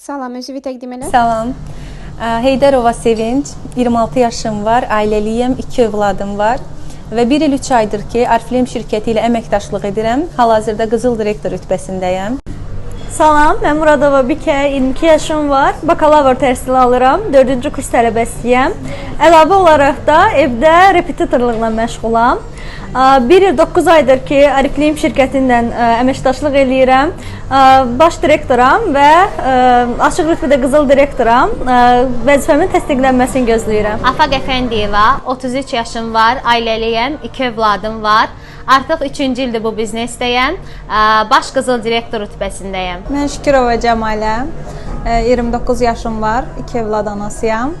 Salam, özünü təqdim elə. Salam. Ə, Heydərova Sevinç, 26 yaşım var, ailəliyəm, 2 övladım var və 1 il 3 aydır ki, Arflem şirkəti ilə əməkdaşlıq edirəm. Hal-hazırda qızıl direktor rütbəsindəyəm. Salam, mən Muradova Bikə, 22 yaşım var. Bakalavr təhsili alıram, 4-cü kurs tələbəsiyəm. Əlavə olaraq da evdə repetitorluqla məşğulam. 1 il 9 aydır ki, Arifliyim şirkətindən ə, əməkdaşlıq eləyirəm. Baş direktoram və ə, açıq rütbədə qızıl direktoram. Ə, Vəzifəmin təsdiqlənməsini gözləyirəm. Afaq Əfəndiyeva, 33 yaşım var, ailəliyəm, 2 övladım var. Artıq 3-cü ildir bu biznesdəyəm. Baş qızıl direktor rütbəsindəyəm. Mən Şükürova Cəmalə, e, 29 yaşım var, 2 övlad anasıyam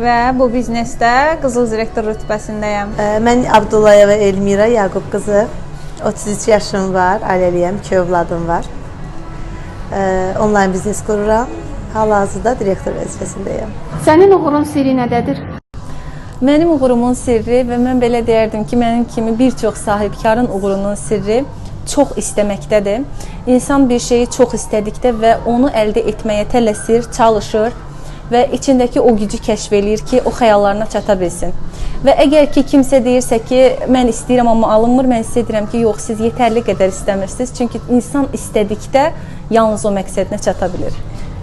və bu biznesdə qızıl direktor rütbəsindəyəm. Mən Abdullayeva Elmira Yaqub qızı. 33 yaşım var, ailəliyəm, 2 övladım var. Onlayn biznes qururam. Hal-hazırda direktor vəzifəsindəyəm. Sənin uğurun sirri nədədir? Mənim uğurumun sirri və mən belə deyərdim ki, mənim kimi bir çox sahibkarın uğurunun sirri çox istəməkdədir. İnsan bir şeyi çox istədikdə və onu əldə etməyə tələsir, çalışır və içindəki o gücü kəşf eləyir ki, o xəyallarına çata bilsin. Və əgər ki kimsə deyirsə ki, mən istəyirəm amma alınmır, mən sizə deyirəm ki, yox, siz yetərli qədər istəmirsiniz. Çünki insan istədikdə yalnız o məqsədinə çata bilir.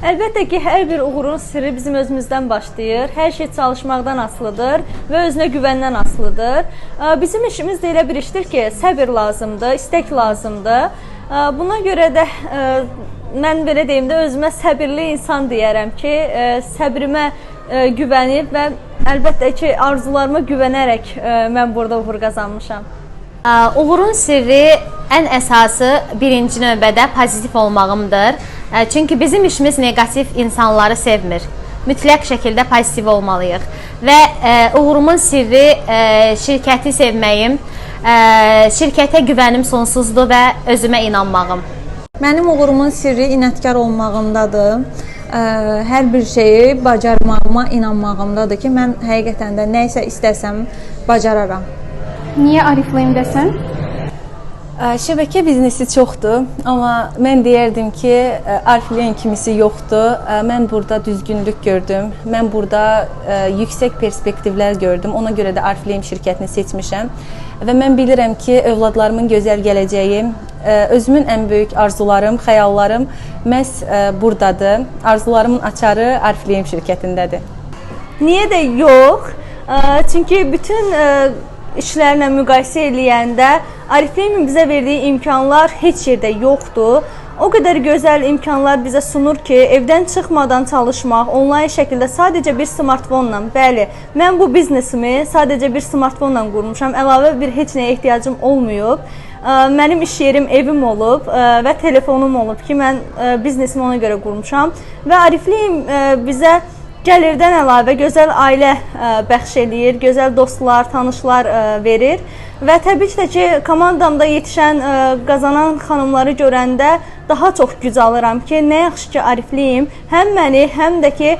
Əlbəttə ki, hər bir uğurun sirri bizim özümüzdən başlayır. Hər şey çalışmaqdan asılıdır və özünə güvəndən asılıdır. Bizim işimiz də elə bir işdir ki, səbir lazımdır, istək lazımdır. Buna görə də mən belə deyim də özümə səbirli insan deyərəm ki, səbrimə güvənib və əlbəttə ki, arzularıma güvənərək mən burada uğur qazanmışam. Ə, Uğurun sirri ən əsası birinci növbədə pozitiv olmağımdır. Ə, Çünki bizim işimiz neqativ insanları sevmir. Mütləq şəkildə pozitiv olmalıyıq. Və ə, uğurumun sirri ə, şirkəti sevməyim, ə, şirkətə güvənim sonsuzdur və özümə inanmağım. Mənim uğurumun sirri inadkar olmağımdadır. Hər bir şeyi bacarmağıma inanmağımdadır ki, mən həqiqətən də nə isə istəsəm bacararam. Niyə Ariflame-dəsən? Ə, Şəbəkə biznesi çoxdur, amma mən deyərdim ki, ə, Arflen kimisi yoxdur. Ə, Mən burada düzgünlük gördüm. Mən burada ə, yüksək perspektivlər gördüm. Ona görə də Arflem şirkətini seçmişəm. Və mən bilirəm ki, övladlarımın gözəl gələcəyi, özümün ən böyük arzularım, xəyallarım məhz burdadır. Arzularımın açarı Arflem şirkətindədir. Niyə də yox? Çünki bütün işlərlə müqayisə eləyəndə Ariflemin bizə verdiyi imkanlar heç yerdə yoxdur. O qədər gözəl imkanlar bizə sunur ki, evdən çıxmadan çalışmaq, onlayn şəkildə sadəcə bir smartfonla, bəli, mən bu biznesimi sadəcə bir smartfonla qurmuşam. Əlavə bir heç nəyə ehtiyacım olmayıb. Mənim iş yerim evim olub və telefonum olub ki, mən biznesimi ona görə qurmuşam və Arifliyim ə, bizə Gəlirdən əlavə gözəl ailə ə, bəxş eləyir, gözəl dostlar, tanışlar ə, verir və təbii ki, ki, komandamda yetişən ə, qazanan xanımları görəndə daha çox güc alıram ki, nə yaxşı ki, Arifliyim. Həm məni, həm də ki,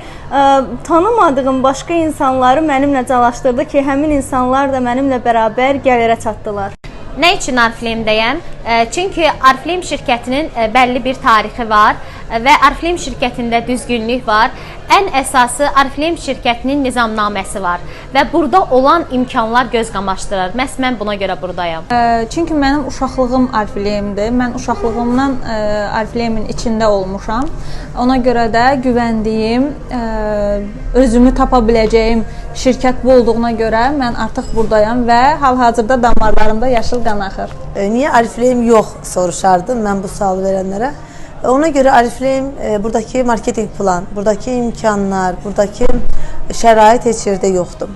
tanımadığım başqa insanları mənimlə calaşdırdı ki, həmin insanlar da mənimlə bərabər gəlirə çatdılar. Nə üçün Arflemdəyəm? Ə, Çünki Arflem şirkətinin bəlli bir tarixi var və Arflem şirkətində düzgünlük var. Ən əsası Arflem şirkətinin nizamnaməsi var və burada olan imkanlar göz qamaşdırır. Məhz mən buna görə burdayam. Ə, Çünki mənim uşaqlığım Arfleyimdir. Mən uşaqlığımdan Arfleyimin içində olmuşam. Ona görə də güvəndiyim, ə, özümü tapa biləcəyim şirkət bu olduğuna görə mən artıq burdayam və hal-hazırda damarlarımda yaşıl qan axır. Ə, Niyə Arifleyim yox soruşardım mən bu sualı verənlərə. Ona görə Arifleyim e, buradakı marketinq plan, buradakı imkanlar, buradakı şərait heç yerdə yoxdur.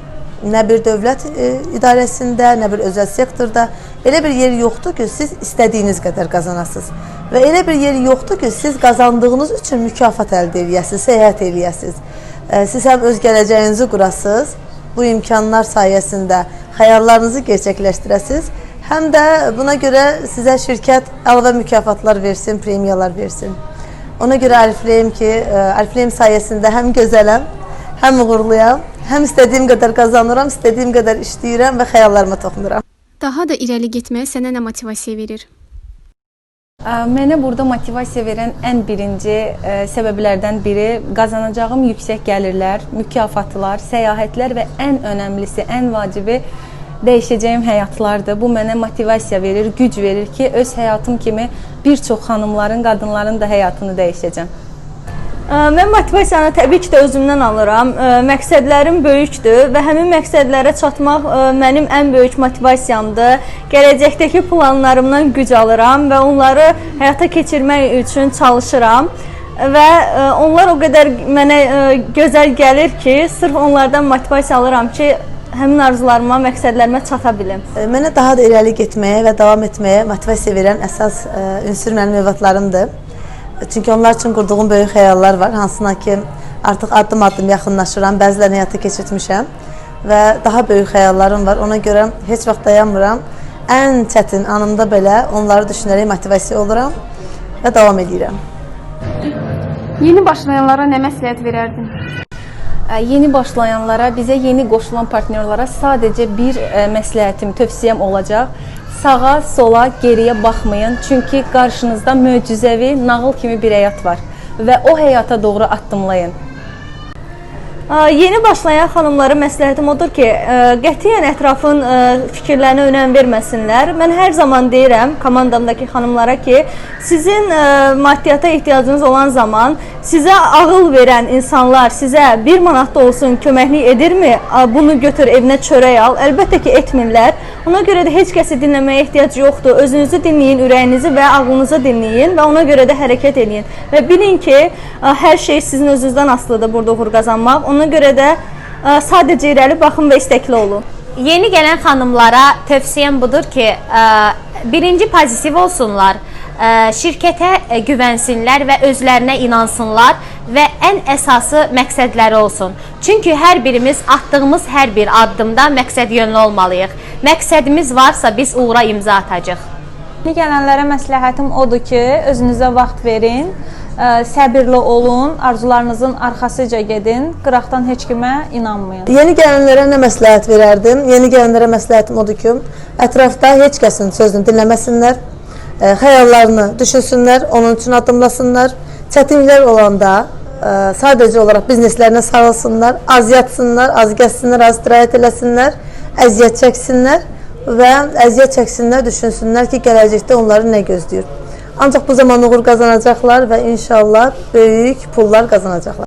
Nə bir dövlət e, idarəsində, nə bir özəl sektorda elə bir yer yoxdur ki, siz istədiyiniz qədər qazanasınız. Və elə bir yer yoxdur ki, siz qazandığınız üçün mükafat əldə edəsiniz, səyahət edəsiniz. E, Siz həm öz gələcəyinizi qurasınız, bu imkanlar sayəsində xəyallarınızı gerçəkləşdirəsiniz, həm də buna görə sizə şirkət əlavə mükafatlar versin, premiyalar versin. Ona görə Arifleyim ki, e, Arifleyim sayəsində həm gözələm, həm uğurluyam, həm istədiyim qədər qazanıram, istədiyim qədər işləyirəm və xəyallarıma toxunuram. Daha da irəli getməyə sənə nə motivasiya verir? Ə, Mənə burada motivasiya verən ən birinci ə, səbəblərdən biri qazanacağım yüksək gəlirlər, mükafatlar, səyahətlər və ən önəmlisi, ən vacibi dəyişəcəyim həyatlardır. Bu mənə motivasiya verir, güc verir ki, öz həyatım kimi bir çox xanımların, qadınların da həyatını dəyişəcəm. Mən motivasiyanı təbii ki də özümdən alıram. Məqsədlərim böyükdür və həmin məqsədlərə çatmaq mənim ən böyük motivasiyamdır. Gələcəkdəki planlarımdan güc alıram və onları həyata keçirmək üçün çalışıram. Və onlar o qədər mənə gözəl gəlir ki, sırf onlardan motivasiya alıram ki, həmin arzularıma, məqsədlərimə çata bilim. E, Mənə daha da irəli getməyə və davam etməyə motivasiya verən əsas ə, ünsur mənim övladlarımdır. Çünki onlar üçün qurduğum böyük xəyallar var, hansına ki artıq addım-addım yaxınlaşıram, bəzilərini həyata keçirtmişəm və daha böyük xəyallarım var. Ona görə heç vaxt dayanmıram. Ən çətin anımda belə onları düşünərək motivasiya oluram və davam edirəm. Yeni başlayanlara nə məsləhət verərdin? Ə, Yeni başlayanlara, bizə yeni qoşulan partnyorlara sadəcə bir ə, məsləhətim, tövsiyəm olacaq. Sağa, sola, geriyə baxmayın, çünki qarşınızda möcüzəvi, nağıl kimi bir həyat var və o həyata doğru addımlayın. Yeni başlayan xanımlara məsləhətim odur ki, ə, qətiyyən ətrafın ə, fikirlərinə önəm verməsinlər. Mən hər zaman deyirəm komandamdakı xanımlara ki, sizin ə, maddiyyata ehtiyacınız olan zaman sizə ağıl verən insanlar sizə 1 manat da olsun köməklik edirmi? Bunu götür evinə çörək al. Əlbəttə ki, etmirlər. Ona görə də heç kəsi dinləməyə ehtiyac yoxdur. Özünüzü dinləyin, ürəyinizi və ağlınızı dinləyin və ona görə də hərəkət edin. Və bilin ki, hər şey sizin özünüzdən asılıdır burada uğur qazanmaq. Ona görə də ə, sadəcə irəli baxın və istəkli olun. Yeni gələn xanımlara tövsiyəm budur ki, ə, birinci pozitiv olsunlar, ə, şirkətə ə, güvənsinlər və özlərinə inansınlar və ən əsası məqsədləri olsun. Çünki hər birimiz atdığımız hər bir addımda məqsəd yönlü olmalıyıq. Məqsədimiz varsa biz uğura imza atacağıq. Yeni gələnlərə məsləhətim odur ki, özünüzə vaxt verin, səbirli olun, arzularınızın arxasıca gedin, qıraqdan heç kimə inanmayın. Yeni gələnlərə nə məsləhət verərdim? Yeni gələnlərə məsləhətim odur ki, ətrafda heç kəsin sözünü dinləməsinlər, ə, xəyallarını düşünsünlər, onun üçün addımlasınlar. Çətinliklər olanda ə, sadəcə olaraq bizneslərinə sarılsınlar, az yatsınlar, az gəzsinlər, az istirahət eləsinlər, əziyyət çəksinlər və əziyyət çəksinlər, düşünsünlər ki, gələcəkdə onları nə gözləyir. Ancaq bu zaman uğur qazanacaqlar və inşallah böyük pullar qazanacaqlar.